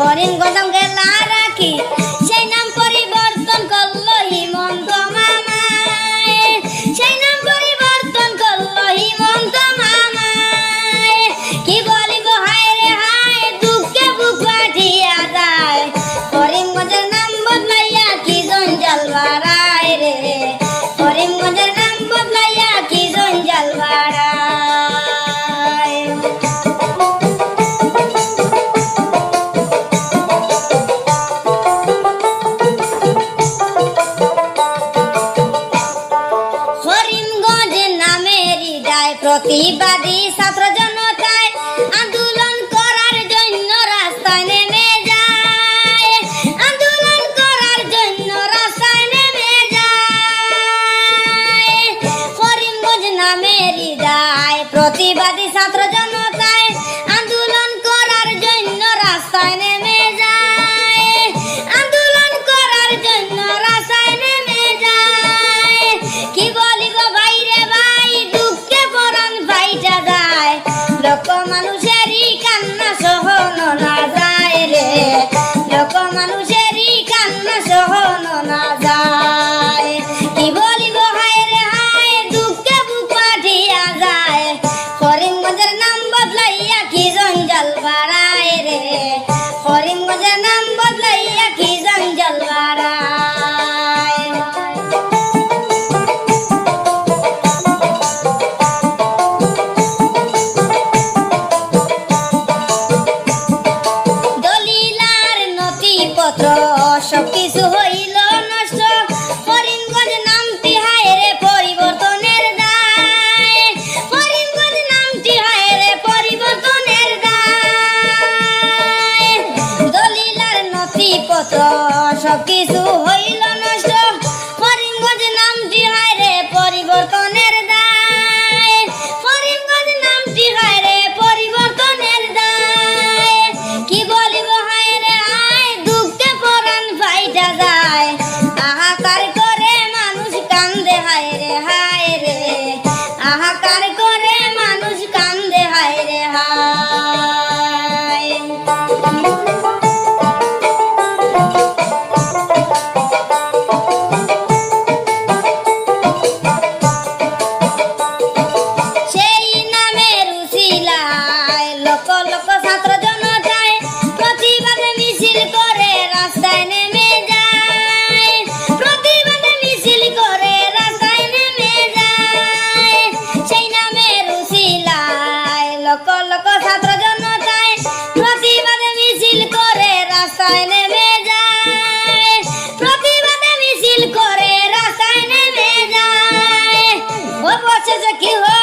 হরিণ গদম গেলা রাখি প্রতিবাদী ছাত্র জনতায় আন্দোলন করার জন্য রাস্তায় নেমে যায়। আন্দোলন করার জন্য রাস্তায় নেমে যায়। করিমগঞ্জ নামে হৃদয় প্রতিবাদী ছাত্র জনতায় আন্দোলন করার জন্য রাস্তায় নেমে পত্র সব কিছু হইল নষ্ট। ফরিনগঞ্জ নামটি পরিবর্তনের দায়। ফরিনগঞ্জ নামটি পরিবর্তনের দায়। দলিলার নথিপত্র, সব কিছু Ô vocês aqui, ô!